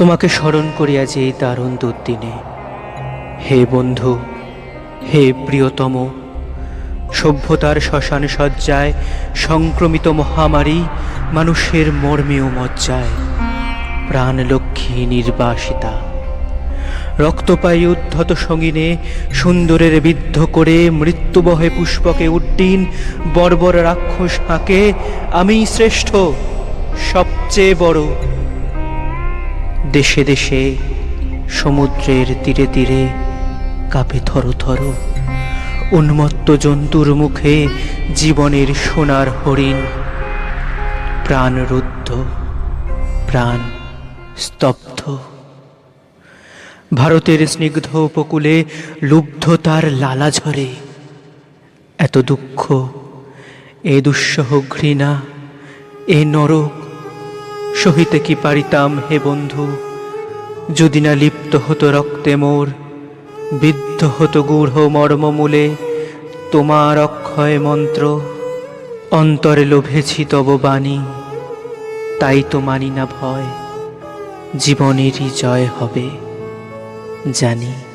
তোমাকে স্মরণ করিয়া যে এই দারুণ দুর্দিনে। হে বন্ধু, হে প্রিয়তম, সভ্যতার শ্মশান সজ্জায় সংক্রমিত মহামারী মানুষের মর্মেও মজ্জায় প্রাণলক্ষ্মী নির্বাসিতা। রক্তপায়ী উদ্ধত সঙ্গিনে সুন্দরের বিদ্ধ করে মৃত্যুবহে পুষ্পকে উড্ডীন বর্বর রাক্ষস হাঁকে আমি শ্রেষ্ঠ, সবচেয়ে বড় দেশে দেশে সমুদ্রের তীরে তীরে কাঁপে থর থর। উন্মত্ত জন্তুর মুখে জীবনের সোনার হরিণ। প্রাণ রুদ্ধ, প্রাণ স্তব্ধ। ভারতের স্নিগ্ধ উপকূলে লুব্ধ তার লালা ঝরে। এত দুঃখ, এ দুঃসহ ঘৃণা, এ নরক সহিতে কি পারিতাম হে বন্ধু? যদি না লিপ্ত হতো রক্তে মোর, বিদ্ধ হতো গূঢ় মর্মমূলে, তোমার অক্ষয় মন্ত্র, অন্তরে লোভেছি তব বাণী, তাই তো মানি না ভয়, জীবনেরই জয় হবে, জানি।